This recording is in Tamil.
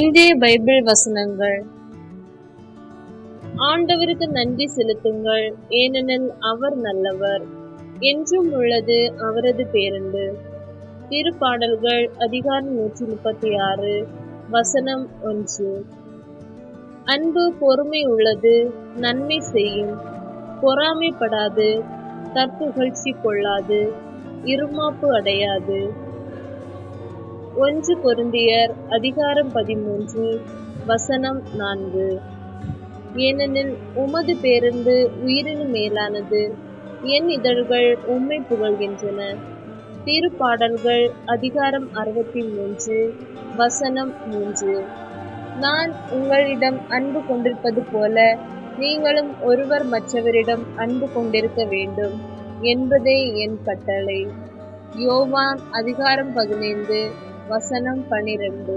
இன்றைய பைபிள் வசனங்கள். ஆண்டவருக்கு நன்றி செலுத்துங்கள். ஏனெனில் அவர் நல்லவர். என்றும் உள்ளது அவரது பேருந்து திருப்பாடல்கள் அதிகாரம் நூற்றி முப்பத்தி ஆறு வசனம் ஒன்று. அன்பு பொறுமை உள்ளது நன்மை செய்யும். பொறாமைப்படாது தற்புகழ்ச்சி கொள்ளாது இருமாப்பு அடையாது. ஒன்று பொருந்தியர் அதிகாரம் பதிமூன்று வசனம் நான்கு. ஏனெனில் உமது பேருந்து உயிரினு மேலானது. என் இதழ்கள் உம்மை புகழ்கின்றன. திருப்பாடல்கள் அதிகாரம் அறுபத்தி மூன்று வசனம் மூன்று. நான் உங்களிடம் அன்பு கொண்டிருப்பது போல நீங்களும் ஒருவர் மற்றவரிடம் அன்பு கொண்டிருக்க வேண்டும் என்பதே என் கட்டளை. யோவான் அதிகாரம் பதினைந்து வசனம் பன்னிரண்டு.